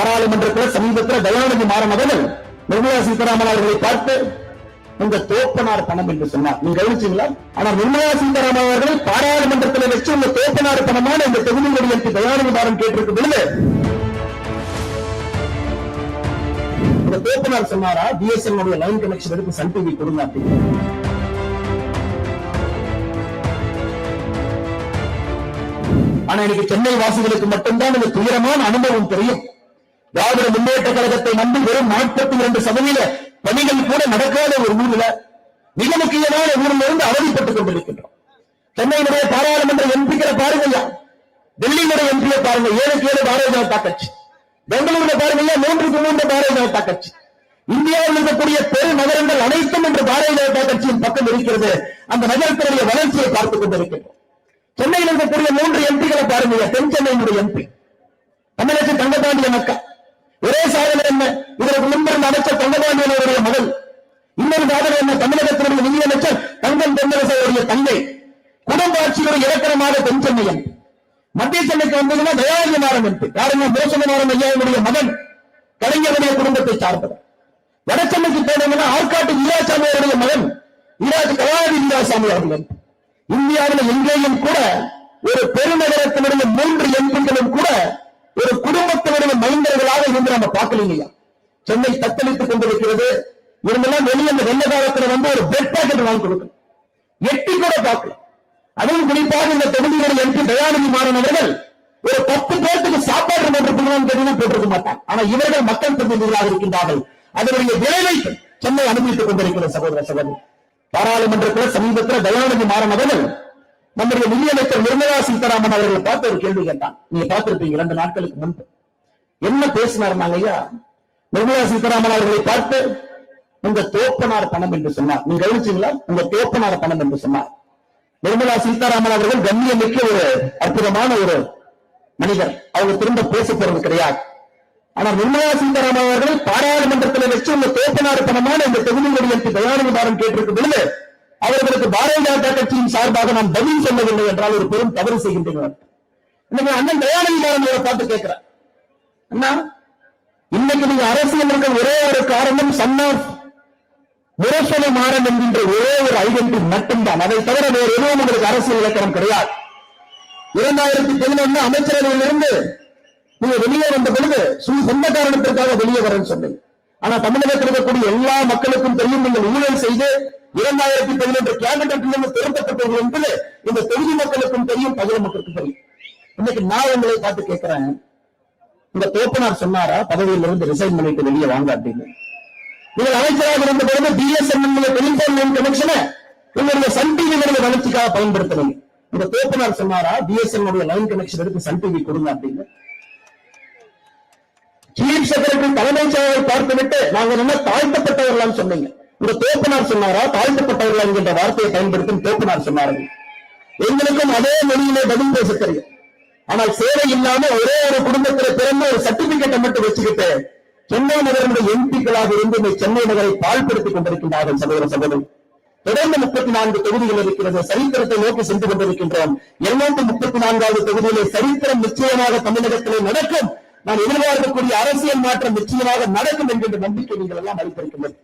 பாராளுமன்றத்தில் சமீபத்தில் தயாநிதி மாறன் அவர்கள் நிர்மலா சீதாராமன் அவர்களை பார்த்து இந்த தோப்பனார் பணம் என்று சொன்னார். நீங்க கவனிச்சீங்களா? ஆனா நிர்மலா சீதாராமன் அவர்கள் பாராளுமன்றத்தில் வச்சு உங்க தோப்பனார் பணமான இந்த தொகுதியுடைய எம்பி தயாநிதி மாறன் கேட்டிருக்க பொழுது இந்த தோப்பனார் சொன்னாரா? பிஎஸ்என் உடைய லைன் கனெக்ஷன் எடுத்து சன் டிவி கொடுங்க அப்படின்னு. ஆனா எனக்கு சென்னை வாசிகளுக்கு மட்டும்தான் இந்த துயரமான அனுபவம் தெரியும். திராவிட முன்னேற்ற கழகத்தை நம்பி வெறும் நாற்பத்தி இரண்டு சதவீத பணிகள் கூட நடக்காத ஒரு ஊர்ல மிக முக்கியமான ஊரில் இருந்து அவதிப்பட்டுக் கொண்டிருக்கின்றோம். சென்னையினுடைய பாராளுமன்ற எம்பிக்களை பாருங்கய்யா. டெல்லியினுடைய எம்பியை பாருங்க. ஏழுக்கு ஏழு பாரதிய ஜனதா கட்சி. பெங்களூர்ல பாருங்கய்யா. மூன்றுக்கு மூன்று பாரதிய ஜனதா கட்சி. இந்தியாவில் இருக்கக்கூடிய பெரு நகரங்கள் அனைத்தும் இன்று பாரதிய ஜனதா கட்சியின் பக்கம் இருக்கிறது. அந்த நகரத்தினுடைய வளர்ச்சியை பார்த்துக் கொண்டிருக்கின்றோம். சென்னையில் இருக்கக்கூடிய மூன்று எம்பிகளை பாருங்க தென் சென்னையினுடைய எம்பி. தமிழக தங்கபாண்டிய மக்கள் என்ன? இதற்கு முன்பிருந்த அமைச்சர் தங்கபாண்டியன் மகள். இன்னொரு சாதனை என்ன? தமிழகத்தினுடைய நிதியமைச்சர் தங்கம் தென்னரசருடைய தங்கை. குடும்ப ஆட்சியுடைய இலக்கணமாக தென் சென்னையன். மத்திய சென்னைக்கு வந்ததுன்னா தயாநிதி மாறன் என்று. யாருங்க மோசமானம் ஐயாவுடைய மகன். கலைஞருடைய குடும்பத்தை சார்ந்தவர். வடசென்னைக்கு போனோம்னா ஆற்காட்டு வீராசாமி அவருடைய மகன். வீராஜ் கலாநிதி வீராசாமி அவர்கள் இந்தியாவில் எங்கேயும் கூட ஒரு பெருநகரத்தினுடைய மூன்று எம்பிகளும் கூட ஒரு மைந்தர்களாக இருந்து நம்ம பார்க்கலையா சென்னை தத்தளித்துக் கொண்டிருக்கிறது. இவங்கெல்லாம் வெளியே அந்த வெள்ள காலத்துல வந்து ஒரு பெட் பாக்கெட் வாங்கி கொடுக்கணும். எட்டி கூட பார்க்கல. அதுவும் குறிப்பாக இந்த தொகுதிகளில் எம்பி தயாநிதி மாறன் அவர்கள் ஒரு பத்து பேருக்கு சாப்பாடு போட்டிருக்கணும் கேட்டீங்கன்னா போட்டிருக்க மாட்டான் ஆனா இவர்கள் மக்கள் பிரதிநிதிகளாக இருக்கின்றார்கள். அதனுடைய விளைவை சென்னை அனுபவித்துக் கொண்டிருக்கிற சகோதர சகோதரி. பாராளுமன்றத்தில் சமீபத்தில் தயாநிதி மாறன் அவர்கள் நம்முடைய நிதியமைச்சர் நிர்மலா சீதாராமன் அவர்களை பார்த்து ஒரு கேள்வி கேட்டான். நீங்க பார்த்திருப்பீங்க இரண்டு நாட்களுக்கு முன்பு. என்ன பேசினார் ஐயா? நிர்மலா சீதாராமன் அவர்களை பார்த்து உங்க தோப்பனார் பணம் என்று சொன்னார். நீங்க கவனிச்சீங்களா? உங்க தோப்பனார் பணம் என்று சொன்னார். நிர்மலா சீதாராமன் அவர்கள் கண்ணியமிக்க ஒரு அற்புதமான ஒரு மனிதர். அவங்க திரும்ப பேச போறது கிடையாது. ஆனா நிர்மலா சீதாராமன் அவர்கள் பாராளுமன்றத்தில் வச்சு உங்க தோப்பனார் பணமான இந்த தொகுதியுடைய எம்பி தயாநிதி கேட்டிருக்கும் பொழுது அவர்களுக்கு பாரதிய ஜனதா கட்சியின் சார்பாக நான் பதில் சொல்லவில்லை என்றால் ஒரு பெரும் தவறு செய்கின்றனர் இன்னைக்கு அண்ணன் தயாநிதி மாறன் அவரை பார்த்து கேட்கிறேன் இன்னைக்கு நீங்க அரசியல் இருக்க ஒரே ஒரு காரணம் சன் ஆஃப் முரசொலி மாறன் என்கின்ற ஒரே ஒரு ஐடென்டி மட்டும்தான். அதை தவிர வேறு எதுவும் உங்களுக்கு அரசியல் இலக்கணம் கிடையாது. இரண்டாயிரத்தி பதினொன்னு அமைச்சரவையில் இருந்து நீங்க வெளியே வந்த பொழுது சு- சொந்த காரணத்திற்காக வெளியே வரேன்னு சொன்னீங்க. ஆனா தமிழகத்தில் இருக்கக்கூடிய எல்லா மக்களுக்கும் தெரியும் நீங்கள் ஊழல் செய்து இரண்டாயிரத்தி பதினொன்று கேபினட்டிலிருந்து திருத்தப்பட்டவர்கள் என்பது இந்த தொகுதி மக்களுக்கும் தெரியும் பகுதி மக்களுக்கும் தெரியும். இன்னைக்கு நான் உங்களை பார்த்து கேட்கிறேன். இந்த தோப்பனார் சொன்னாரா? பதவியிலிருந்து ரிசைன் பண்ணிட்டு வெளியே வாங்க அப்படின்னு. நீங்கள் அமைச்சராக இருந்த பொழுது பிஎஸ்என்எல் டெலிபோன் கனெக்ஷனை உங்களுடைய சன் டிவிகளுடைய வளர்ச்சிக்காக பயன்படுத்தணும் இந்த தோப்பனார் சொன்னாரா? பிஎஸ்என்எல் லைன் கனெக்ஷன் எடுத்து சன் டிவி கொடுங்க அப்படின்னு. சீஃப் செக்ரட்டரி தலைமைச் செயலரை பார்த்துவிட்டு நாங்க என்ன தாழ்த்தப்பட்டவர்களாம் சொன்னீங்க. இந்த தோப்பனார் சொன்னாரா? தாழ்த்தப்பட்டவர்கள் என்கின்ற வார்த்தையை பயன்படுத்தும் தோப்பனார் சொன்னார்கள். எங்களுக்கும் அதே மொழியிலே பதில் பேச தெரியும். ஆனால் சேவை இல்லாம ஒரே ஒரு குடும்பத்தில் பிறந்த ஒரு சர்டிபிகேட்டை மட்டும் வச்சுக்கிட்டு சென்னை நகரனுடைய எம்பிக்களாக இருந்து இந்த சென்னை நகரை பால்படுத்திக் கொண்டிருக்கின்றார்கள் சகோதர சகோதரி. தொடர்ந்து முப்பத்தி நான்கு தொகுதிகள் இருக்கிறது. சரித்திரத்தை நோக்கி சென்று கொண்டிருக்கின்றோம். இருநூத்தி முப்பத்தி நான்காவது தொகுதியிலே சரித்திரம் நிச்சயமாக தமிழகத்திலே நடக்கும். நான் எதிர்பார்க்கக்கூடிய அரசியல் மாற்றம் நிச்சயமாக நடக்கும் என்கின்ற நம்பிக்கை நீங்கள் எல்லாம் அளித்திருக்கின்றனர்.